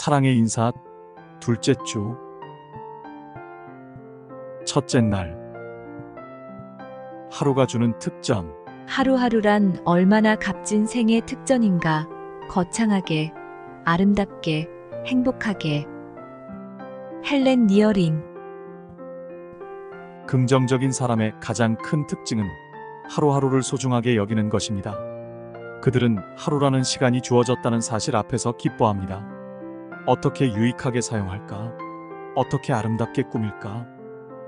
사랑의 인사 둘째 주 첫째 날 하루가 주는 특전 하루하루란 얼마나 값진 생의 특전인가. 거창하게, 아름답게, 행복하게. 헬렌 니어링. 긍정적인 사람의 가장 큰 특징은 하루하루를 소중하게 여기는 것입니다. 그들은 하루라는 시간이 주어졌다는 사실 앞에서 기뻐합니다. 어떻게 유익하게 사용할까? 어떻게 아름답게 꾸밀까?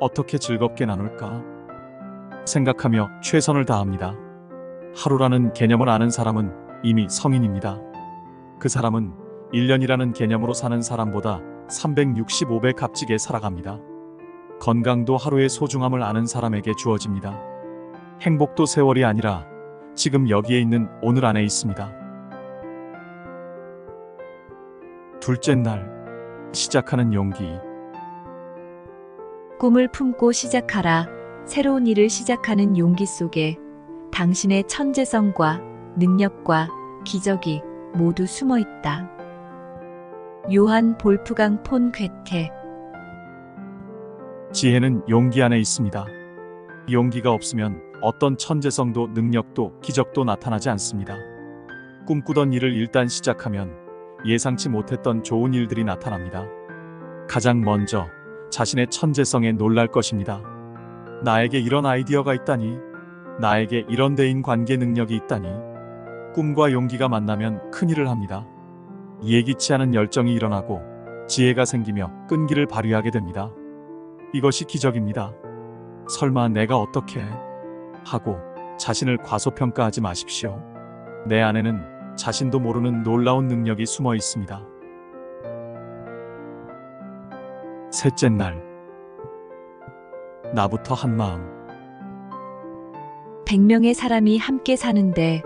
어떻게 즐겁게 나눌까? 생각하며 최선을 다합니다. 하루라는 개념을 아는 사람은 이미 성인입니다. 그 사람은 1년이라는 개념으로 사는 사람보다 365배 값지게 살아갑니다. 건강도 하루의 소중함을 아는 사람에게 주어집니다. 행복도 세월이 아니라 지금 여기에 있는 오늘 안에 있습니다. 둘째 날 시작하는 용기 꿈을 품고 시작하라. 새로운 일을 시작하는 용기 속에 당신의 천재성과 능력과 기적이 모두 숨어 있다. 요한 볼프강 폰 괴테 지혜는 용기 안에 있습니다. 용기가 없으면 어떤 천재성도 능력도 기적도 나타나지 않습니다. 꿈꾸던 일을 일단 시작하면 예상치 못했던 좋은 일들이 나타납니다. 가장 먼저 자신의 천재성에 놀랄 것입니다. 나에게 이런 아이디어가 있다니, 나에게 이런 대인 관계 능력이 있다니, 꿈과 용기가 만나면 큰일을 합니다. 예기치 않은 열정이 일어나고 지혜가 생기며 끈기를 발휘하게 됩니다. 이것이 기적입니다. 설마 내가 어떻게 하고 자신을 과소평가하지 마십시오. 내 안에는 자신도 모르는 놀라운 능력이 숨어 있습니다. 셋째 날 나부터 한 마음 100명의 사람이 함께 사는데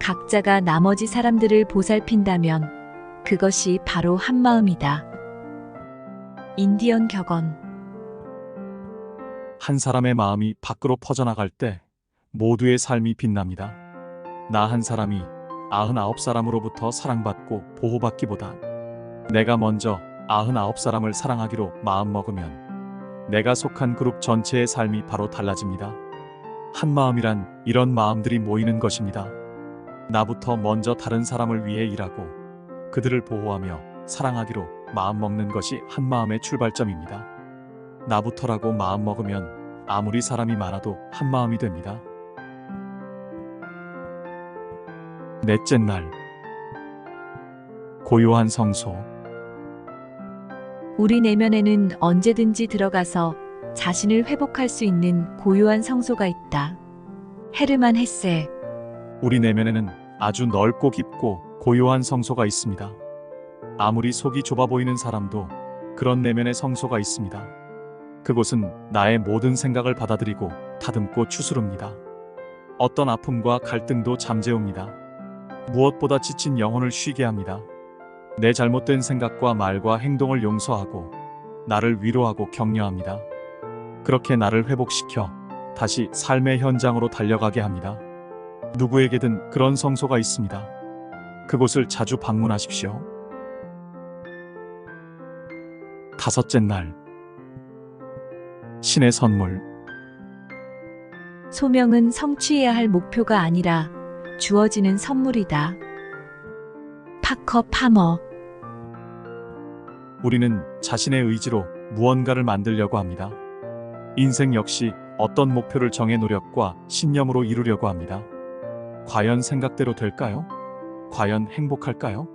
각자가 나머지 사람들을 보살핀다면 그것이 바로 한마음이다. 인디언 격언 한 사람의 마음이 밖으로 퍼져나갈 때 모두의 삶이 빛납니다. 나 한 사람이 99사람으로부터 사랑받고 보호받기보다 내가 먼저 99사람을 사랑하기로 마음먹으면 내가 속한 그룹 전체의 삶이 바로 달라집니다. 한 마음이란 이런 마음들이 모이는 것입니다. 나부터 먼저 다른 사람을 위해 일하고 그들을 보호하며 사랑하기로 마음먹는 것이 한 마음의 출발점입니다. 나부터라고 마음먹으면 아무리 사람이 많아도 한 마음이 됩니다. 넷째 날 고요한 성소 우리 내면에는 언제든지 들어가서 자신을 회복할 수 있는 고요한 성소가 있다. 헤르만 헤세 우리 내면에는 아주 넓고 깊고 고요한 성소가 있습니다. 아무리 속이 좁아 보이는 사람도 그런 내면의 성소가 있습니다. 그곳은 나의 모든 생각을 받아들이고 다듬고 추스릅니다. 어떤 아픔과 갈등도 잠재웁니다. 무엇보다 지친 영혼을 쉬게 합니다. 내 잘못된 생각과 말과 행동을 용서하고 나를 위로하고 격려합니다. 그렇게 나를 회복시켜 다시 삶의 현장으로 달려가게 합니다. 누구에게든 그런 성소가 있습니다. 그곳을 자주 방문하십시오. 다섯째 날 신의 선물 소명은 성취해야 할 목표가 아니라 주어지는 선물이다. 파커 파머 우리는 자신의 의지로 무언가를 만들려고 합니다. 인생 역시 어떤 목표를 정해 노력과 신념으로 이루려고 합니다. 과연 생각대로 될까요? 과연 행복할까요?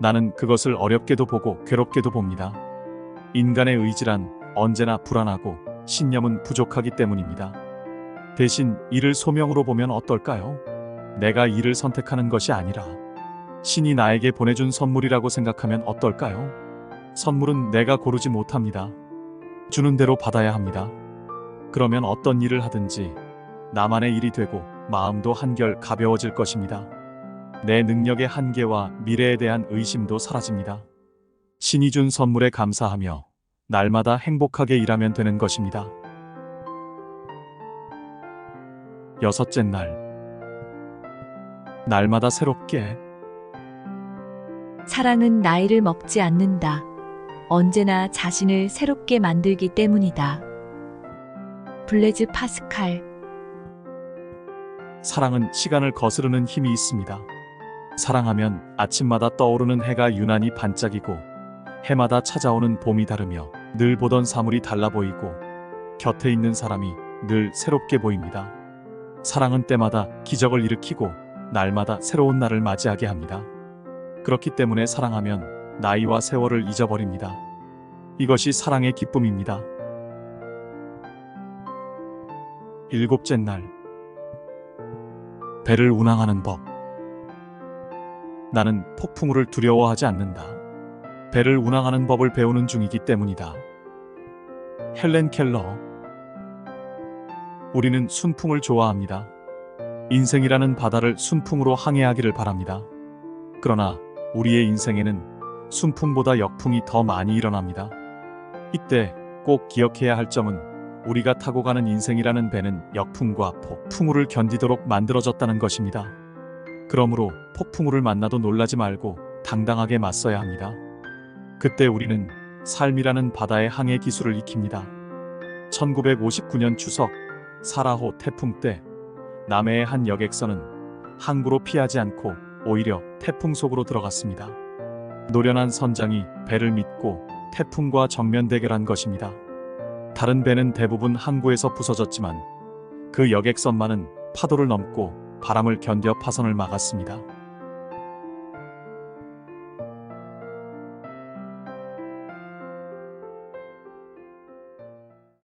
나는 그것을 어렵게도 보고 괴롭게도 봅니다. 인간의 의지란 언제나 불안하고 신념은 부족하기 때문입니다. 대신 이를 소명으로 보면 어떨까요? 내가 이를 선택하는 것이 아니라 신이 나에게 보내준 선물이라고 생각하면 어떨까요? 선물은 내가 고르지 못합니다. 주는 대로 받아야 합니다. 그러면 어떤 일을 하든지 나만의 일이 되고 마음도 한결 가벼워질 것입니다. 내 능력의 한계와 미래에 대한 의심도 사라집니다. 신이 준 선물에 감사하며 날마다 행복하게 일하면 되는 것입니다. 여섯째 날 날마다 새롭게 사랑은 나이를 먹지 않는다. 언제나 자신을 새롭게 만들기 때문이다. 블레즈 파스칼 사랑은 시간을 거스르는 힘이 있습니다. 사랑하면 아침마다 떠오르는 해가 유난히 반짝이고 해마다 찾아오는 봄이 다르며 늘 보던 사물이 달라 보이고 곁에 있는 사람이 늘 새롭게 보입니다. 사랑은 때마다 기적을 일으키고 날마다 새로운 날을 맞이하게 합니다. 그렇기 때문에 사랑하면 나이와 세월을 잊어버립니다. 이것이 사랑의 기쁨입니다. 일곱째 날 배를 운항하는 법. 나는 폭풍우를 두려워하지 않는다. 배를 운항하는 법을 배우는 중이기 때문이다. 헬렌 켈러. 우리는 순풍을 좋아합니다. 인생이라는 바다를 순풍으로 항해하기를 바랍니다. 그러나 우리의 인생에는 순풍보다 역풍이 더 많이 일어납니다. 이때 꼭 기억해야 할 점은 우리가 타고 가는 인생이라는 배는 역풍과 폭풍우를 견디도록 만들어졌다는 것입니다. 그러므로 폭풍우를 만나도 놀라지 말고 당당하게 맞서야 합니다. 그때 우리는 삶이라는 바다의 항해 기술을 익힙니다. 1959년 추석 사라호 태풍 때 남해의 한 여객선은 항구로 피하지 않고 오히려 태풍 속으로 들어갔습니다. 노련한 선장이 배를 믿고 태풍과 정면 대결한 것입니다. 다른 배는 대부분 항구에서 부서졌지만 그 여객선만은 파도를 넘고 바람을 견뎌 파선을 막았습니다.